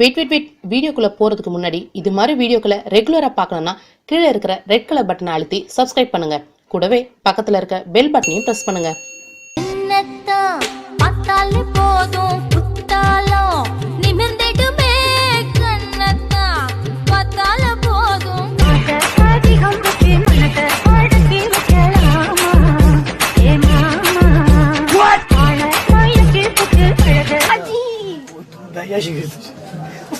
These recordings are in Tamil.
வெயிட் வெயிட் வெயிட் வீடியோக்குள்ள போறதுக்கு முன்னாடி இது மாதிரி வீடியோக்களை ரெகுலரா பார்க்கணும்னா கீழே இருக்கிற ரெட் கலர் பட்டனை அழுத்தி சப்ஸ்கிரைப் பண்ணுங்க. கூடவே பக்கத்துல இருக்க பெல் பட்டனையும் பிரஸ் பண்ணுங்க. என்னத்தான் பார்த்தாலே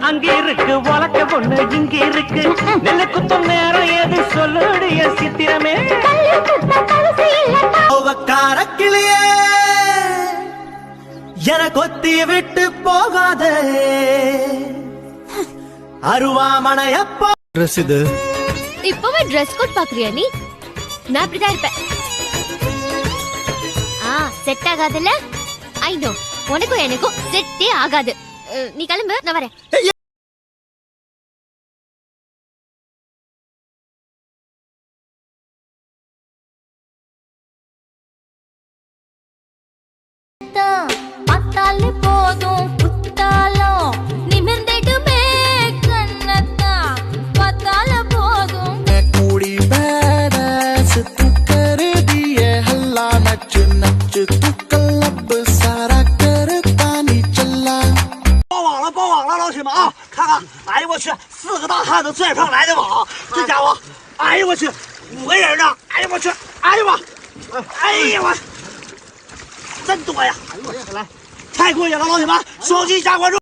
அங்க இருக்கு வழக்க பொண்ணு இங்க இருக்கு. நெல்லு குத்தும் நேரம் எது சொல்லுடைய சித்திரமே? கோவக்கார கிளியே என கொத்தி விட்டு போகாதே. அருவாமனையப்போ. ட்ரெஸ் இது? இப்பவே ட்ரெஸ் கோட் பாக்குறியா நீ? நான் அப்படிதான் இருப்பேன். ஆ செட் ஆகாதுல்ல? ஐ நோ உனக்கும் எனக்கும் செட்டே ஆகாது. நீ கிளம்பு நான் வரேன். பார்த்தாலே போதும் குத்தாலும் நிமிர்ந்துடுமே கண்ணத்தா பார்த்தால போதும். கூடி பேரஸ் தூக்கருதிய 我去，四个大汉子拽不上来的网，这家伙，哎呦我去，五个人呢，哎呦我去，哎呦我，哎呀我，真多呀，哎呦我来，太过瘾了，老铁们，双击加关注。